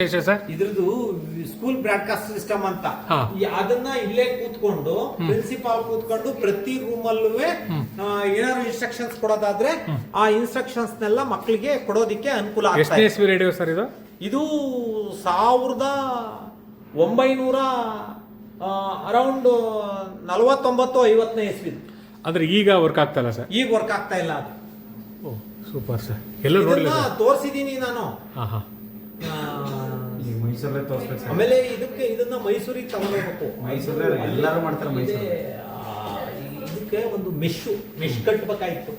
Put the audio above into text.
ಇದ್ರದ್ದು school broadcast system ಅಂತ. ಅದನ್ನ ಇಲ್ಲೇ ಕೂತ್ಕೊಂಡು ಪ್ರಿನ್ಸಿಪಾಲ್ ಕೂತ್ಕೊಂಡು ಪ್ರತಿ ರೂಮ್ ಅಲ್ಲೂ ಏನಾದ್ರು ಇನ್ಸ್ಟ್ರಕ್ಷನ್ಸ್ ಕೊಡೋದಾದ್ರೆ ಆ ಇನ್ಸ್ಟ್ರಕ್ಷನ್ಸ್ ನೆಲ್ಲ ಮಕ್ಕಳಿಗೆ ಕೊಡೋದಿಕ್ಕೆ ಅನುಕೂಲ ಆಗ್ತಾ ಇದೆ. ರೇಡಿಯೋ ಸರ್ ಇದು? ಇದು ಸಾವಿರದ ಒಂಬೈನೂರ ಅರೌಂಡ್ ನಲವತ್ತೊಂಬತ್ತು ಐವತ್ತನೇ ಇಸ್ವಿ ಅಂದ್ರೆ ಈಗ ವರ್ಕ್ ಆಗ್ತಲ್ಲ ಸರ್. ಈಗ ವರ್ಕ್ ಆಗ್ತಾ ಇಲ್ಲ ಅದು. Super sir. ಎಲ್ಲ ತೋರಿಸಿದೀನಿ ನಾನು. ಮೈಸೂರಲ್ಲೇ ತೋರಿಸ್ಬೇಕು ಸರ್. ಆಮೇಲೆ ಇದಕ್ಕೆ ಇದನ್ನ ಮೈಸೂರಿಗೆ ತಗೊಂಡೋಗ್ಬೇಕು. ಮೈಸೂರಲ್ಲೇ ಎಲ್ಲರೂ ಮಾಡ್ತಾರೆ ಮೈಸೂರು ಇದಕ್ಕೆ ಒಂದು ಮೆಶು ಮೆಶ್ ಕಟ್ಟಬೇಕಾಯ್ತು